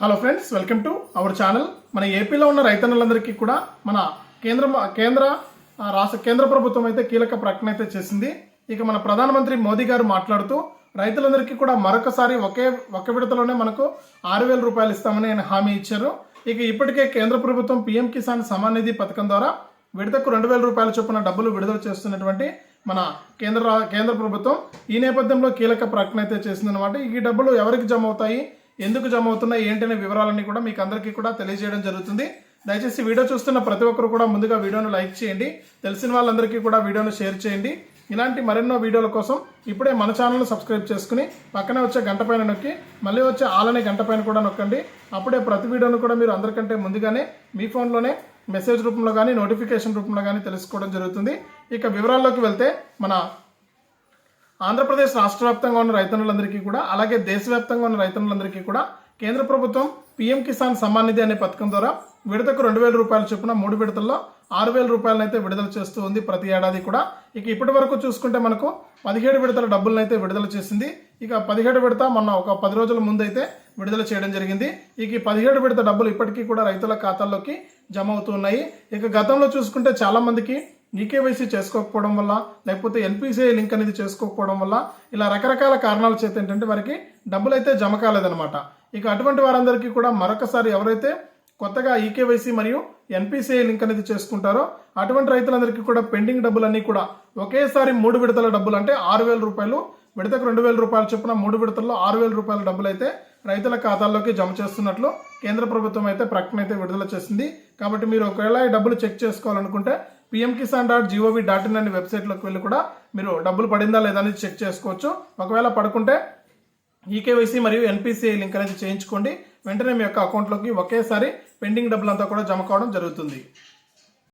Hello friends welcome to our channel మన ఏపీలో ఉన్న రైతన్నులందరికీ కూడా మన కేంద్ర కేంద్ర రాష్ట్ర కేంద్ర ప్రభుత్వం అయితే కీలక ప్రకటన అయితే చేసింది. ఇక మన ప్రధానమంత్రి మోదీ గారు మాట్లాడుతూ రైతులందరికీ కూడా మరొకసారి ఒకే ఒక విడతలోనే మనకు ఆరు వేల రూపాయలు ఇస్తామని ఆయన హామీ ఇచ్చారు. ఇక ఇప్పటికే కేంద్ర ప్రభుత్వం పీఎం కిసాన్ సమాన్ నిధి పథకం ద్వారా విడతకు రెండు వేల రూపాయల చొప్పున డబ్బులు విడుదల చేస్తున్నటువంటి మన కేంద్ర కేంద్ర ప్రభుత్వం ఈ నేపథ్యంలో కీలక ప్రకటన అయితే చేసిందనమాట ఈ డబ్బులు ఎవరికి జమ అవుతాయి? ఎందుకు జమ అవుతున్నాయి ఏంటనే వివరాలన్నీ కూడా మీకు అందరికీ కూడా తెలియజేయడం జరుగుతుంది. దయచేసి వీడియో చూస్తున్న ప్రతి ఒక్కరు కూడా ముందుగా వీడియోను లైక్ చేయండి. తెలిసిన వాళ్ళందరికీ కూడా వీడియోను షేర్ చేయండి. ఇలాంటి మరెన్నో వీడియోల కోసం ఇప్పుడే మన ఛానల్ను సబ్స్క్రైబ్ చేసుకుని పక్కనే వచ్చే గంట పైన నొక్కి మళ్ళీ వచ్చే ఆలనే గంట పైన కూడా నొక్కండి. అప్పుడే ప్రతి వీడియోను కూడా మీరు అందరికంటే ముందుగానే మీ ఫోన్లోనే మెసేజ్ రూపంలో కానీ నోటిఫికేషన్ రూపంలో కానీ తెలుసుకోవడం జరుగుతుంది. ఇక వివరాల్లోకి వెళ్తే మన ఆంధ్రప్రదేశ్ రాష్ట్ర వ్యాప్తంగా ఉన్న రైతన్నులందరికీ కూడా అలాగే దేశవ్యాప్తంగా ఉన్న రైతన్నులందరికీ కూడా కేంద్ర ప్రభుత్వం పీఎం కిసాన్ సమ్మాన్ నిధి అనే పథకం ద్వారా విడతకు రెండు వేల రూపాయలు చొప్పున మూడు విడతల్లో ఆరు వేల రూపాయలనైతే విడుదల చేస్తూ ఉంది ప్రతి ఏడాది కూడా. ఇక ఇప్పటి వరకు చూసుకుంటే మనకు పదిహేడు విడతల డబ్బులనైతే విడుదల చేసింది. ఇక పదిహేడు విడత మొన్న ఒక పది రోజుల ముందు అయితే విడుదల చేయడం జరిగింది. ఇక ఈ పదిహేడు విడత డబ్బులు ఇప్పటికీ కూడా రైతుల ఖాతాల్లోకి జమ అవుతున్నాయి ఇక గతంలో చూసుకుంటే చాలామందికి ఈకేవైసీ చేసుకోకపోవడం వల్ల లేకపోతే ఎన్పిసిఐ లింక్ అనేది చేసుకోకపోవడం వల్ల ఇలా రకరకాల కారణాల చేత ఏంటంటే వారికి డబ్బులు అయితే జమ కాలేదన్నమాట. ఇక అటువంటి వారందరికీ కూడా మరొకసారి ఎవరైతే కొత్తగా ఈకేవైసీ మరియు ఎన్పిసిఐ లింక్ అనేది చేసుకుంటారో అటువంటి రైతులందరికీ కూడా పెండింగ్ డబ్బులన్నీ కూడా ఒకేసారి మూడు విడతల డబ్బులు అంటే ఆరు వేల రూపాయలు విడతకు రెండు వేల రూపాయల చొప్పున మూడు విడతల్లో ఆరు వేల రూపాయల డబ్బులు అయితే రైతుల ఖాతాల్లోకి జమ చేస్తున్నట్లు కేంద్ర ప్రభుత్వం అయితే ప్రకటన అయితే విడుదల చేసింది. కాబట్టి మీరు ఒకవేళ ఈ డబ్బులు చెక్ చేసుకోవాలనుకుంటే PM Kisan dot GOV dot in అనే వెబ్సైట్లోకి వెళ్ళి కూడా మీరు డబ్బులు పడిందా లేదా అనేది చెక్ చేసుకోవచ్చు. ఒకవేళ పడుకుంటే ఈకేవైసీ మరియు ఎన్పిసిఐ లింక్ అనేది చేయించుకోండి. వెంటనే మీ యొక్క అకౌంట్లోకి ఒకేసారి పెండింగ్ డబ్బులంతా కూడా జమ కావడం జరుగుతుంది.